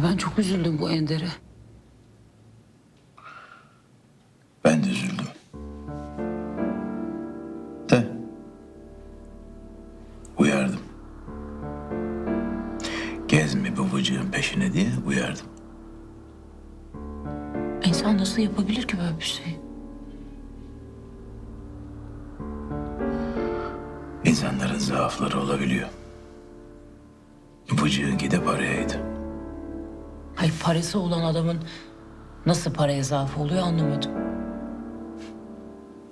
Ya ben çok üzüldüm bu Ender'e. Ben de üzüldüm. De. Uyardım. Gezme babacığın peşine diye uyardım. İnsan nasıl yapabilir ki böyle bir şey? İnsanların zaafları olabiliyor. Bıcığınki de parayaydı. Hayır parası olan adamın nasıl paraya zaaf oluyor anlamadım.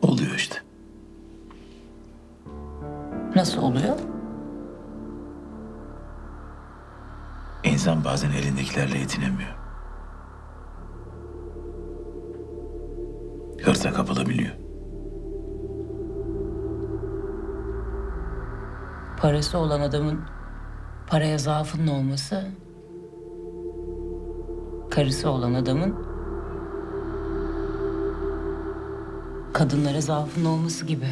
Oluyor işte. Nasıl oluyor? İnsan bazen elindekilerle yetinemiyor. Hırsa kapılabiliyor. Parası olan adamın paraya zaafının olması... ...karısı olan adamın... ...kadınlara zaafının olması gibi.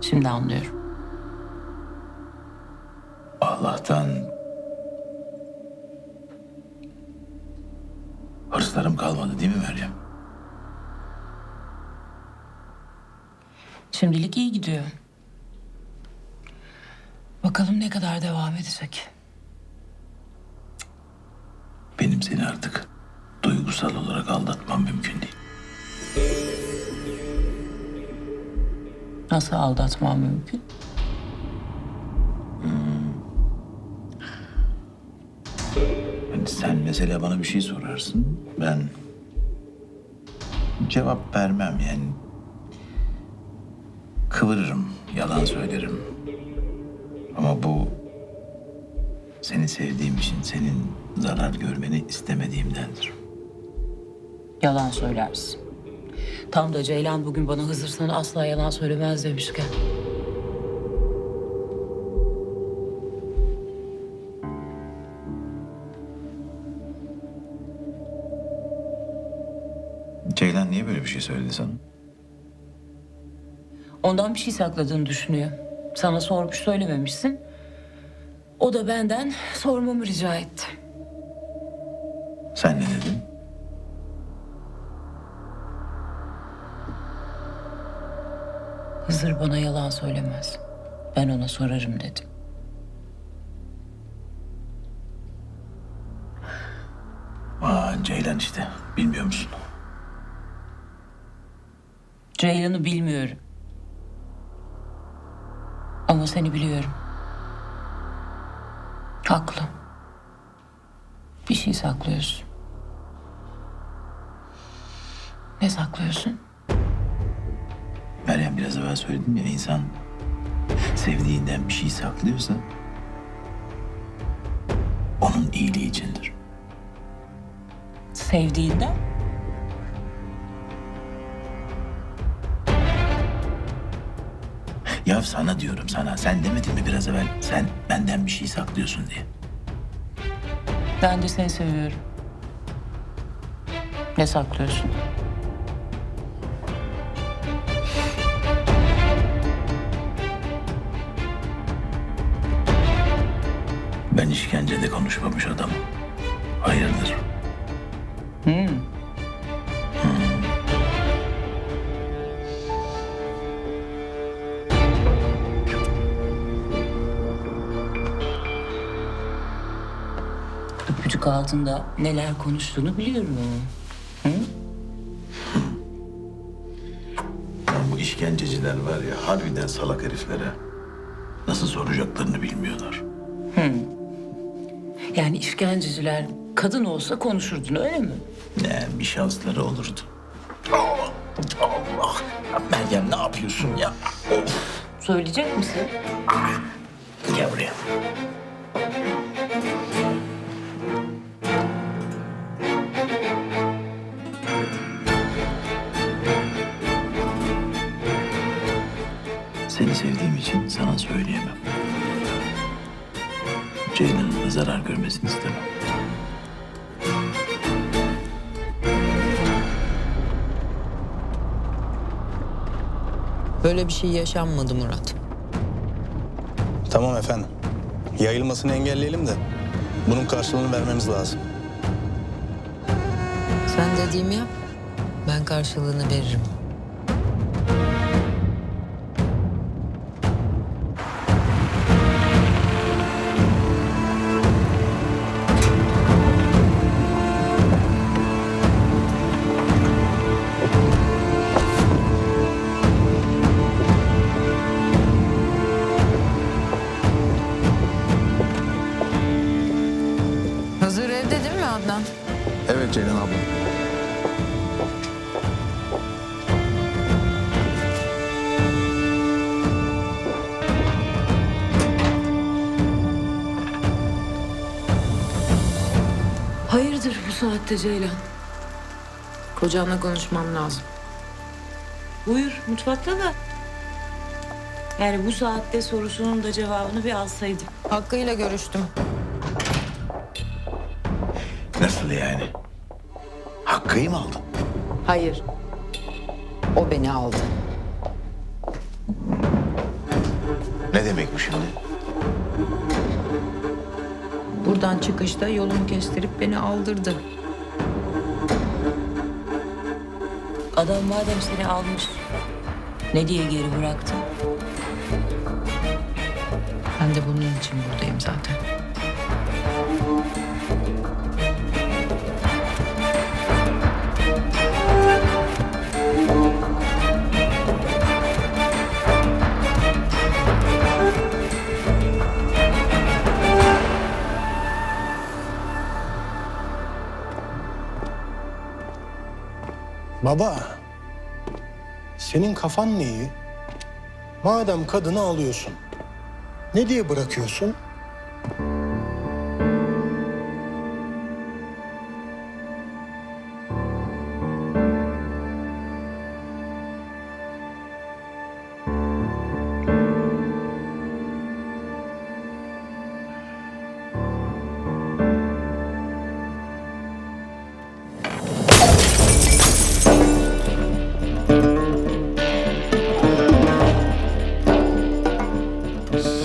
Şimdi anlıyorum. Allah'tan hırslarım kalmadı değil mi Meryem? Şimdilik iyi gidiyor. Bakalım ne kadar devam edecek. Duygusal olarak aldatmam mümkün değil. Nasıl aldatmam mümkün? Hani sen mesela bana bir şey sorarsın. Ben cevap vermem yani. Kıvırırım, yalan söylerim. Ama bu seni sevdiğim için senin zarar görmeni istemediğimdendir. Yalan söylersin. Tam da Ceylan bugün bana Hızır sana asla yalan söylemez demişken. Ceylan niye böyle bir şey söyledi sana? Ondan bir şey sakladığını düşünüyor. Sana sormuş söylememişsin. O da benden sormamı rica etti. Sen ne dedin? Hızır bana yalan söylemez. Ben ona sorarım dedim. Aa, Ceylan işte. Bilmiyor musun? Ceylan'ı bilmiyorum. Ama seni biliyorum. Haklı. Bir şey saklıyorsun. Ne saklıyorsun? Meryem biraz evvel söyledim ya insan sevdiğinden bir şey saklıyorsa onun iyiliği içindir. Sevdiğinden? Ya sana diyorum sana sen demedin mi biraz evvel sen benden bir şey saklıyorsun diye. Ben de seni seviyorum. Ne saklıyorsun? Ben işkencede konuşmamış adamım. Hayırdır? Öpücük altında neler konuştuğunu biliyorum. Lan bu işkenceciler var ya harbiden salak heriflere. Nasıl soracaklarını bilmiyorlar. Yani işkenceciler kadın olsa konuşurdun öyle mi? Ne bir şansları olurdu. Allah! Allah! Meryem ne yapıyorsun ya? Of! Söyleyecek misin? Gel buraya. Zarar görmesini istemem. Böyle bir şey yaşanmadı Murat. Tamam efendim. Yayılmasını engelleyelim de bunun karşılığını vermemiz lazım. Sen dediğimi yap. Ben karşılığını veririm. Ceylan abla. Hayırdır bu saatte Ceylan? Kocanla konuşmam lazım. Buyur mutfakta da. Yani bu saatte sorusunun da cevabını bir alsaydım. Hakkı'yla görüştüm. Nasıl yani? Hakkı'yı mı aldın? Hayır. O beni aldı. Ne demek bu şimdi? Buradan çıkışta yolumu kestirip beni aldırdı. Adam madem seni almış, ne diye geri bıraktın? Ben de bunun için buradayım zaten. Baba, senin kafan ne iyi? Madem kadını alıyorsun, ne diye bırakıyorsun?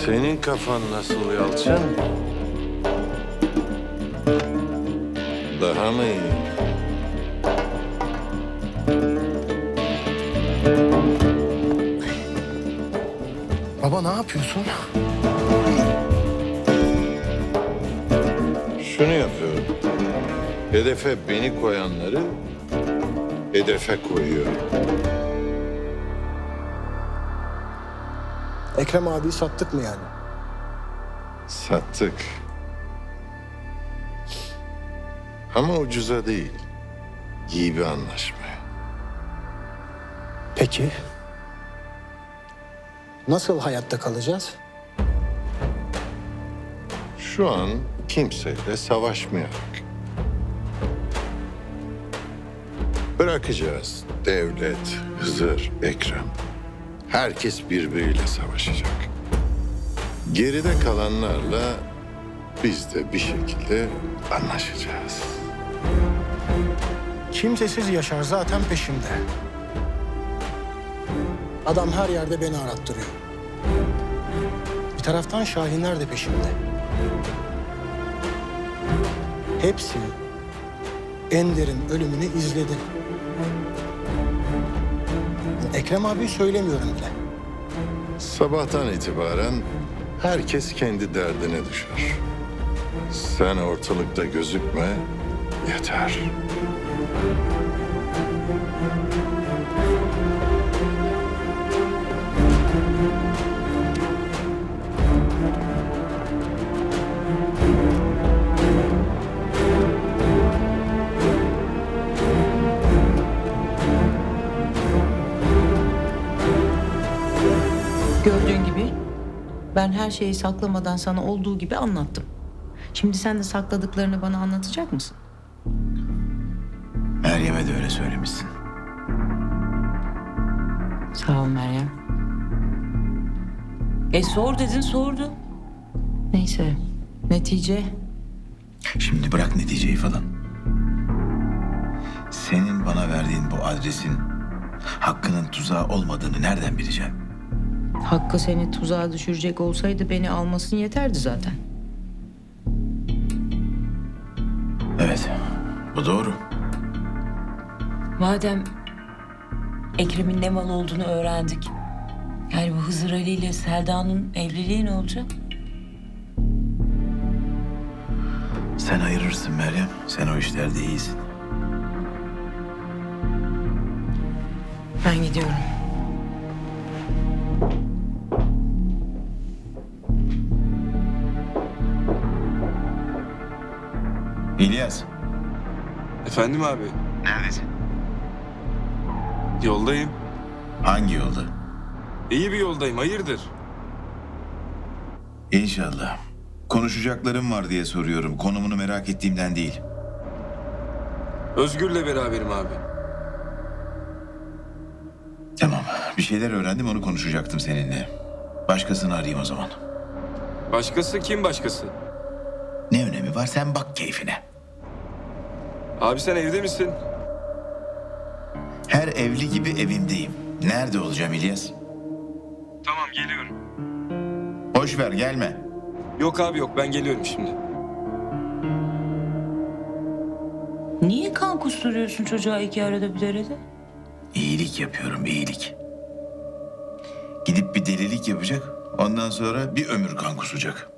Senin kafan nasıl Yalçın? Daha mı iyi? Baba ne yapıyorsun? Şunu yapıyorum. Hedefe beni koyanları hedefe koyuyorum. Ekrem abiyi sattık mı yani? Sattık. Ama ucuza değil. İyi bir anlaşmaya. Peki. Nasıl hayatta kalacağız? Şu an kimseyle savaşmayarak. Bırakacağız devlet, Hızır, Ekrem. Herkes birbiriyle savaşacak. Geride kalanlarla biz de bir şekilde anlaşacağız. Kimsesiz Yaşar zaten peşimde. Adam her yerde beni arattırıyor. Bir taraftan Şahinler de peşimde. Hepsi Ender'in ölümünü izledi. Ekrem abi söylemiyorum bile. Sabahtan itibaren herkes kendi derdine düşer. Sen ortalıkta gözükme yeter. Ben her şeyi saklamadan sana olduğu gibi anlattım. Şimdi sen de sakladıklarını bana anlatacak mısın? Meryem'e de öyle söylemişsin. Sağ ol Meryem. E sor dedin sordu. Neyse. Netice Şimdi bırak neticeyi falan. Senin bana verdiğin bu adresin hakkının tuzağı olmadığını nereden bileceğim? Hakkı seni tuzağa düşürecek olsaydı beni almasın yeterdi zaten. Evet, bu doğru. Madem Ekrem'in ne mal olduğunu öğrendik. Yani bu Hızır Ali ile Selda'nın evliliği ne olacak? Sen ayırırsın Meryem. Sen o işlerde iyisin. Ben gidiyorum. İlyas. Efendim abi, Neredesin? yoldayım. Hangi yolda? İyi bir yoldayım, hayırdır? İnşallah. Konuşacaklarım var diye soruyorum. Konumunu merak ettiğimden değil. Özgür'le beraberim abi. Tamam. Bir şeyler öğrendim onu konuşacaktım seninle. Başkasını arayayım o zaman. Başkası kim başkası? Ne önemi var sen bak keyfine. Abi sen evde misin? Her evli gibi evimdeyim. Nerede olacağım İlyas? Tamam, geliyorum. Boş ver gelme. Yok abi yok, ben geliyorum şimdi. Niye kan kusturuyorsun çocuğa iki arada bir derede? İyilik yapıyorum iyilik. Gidip bir delilik yapacak. Ondan sonra bir ömür kan kusacak.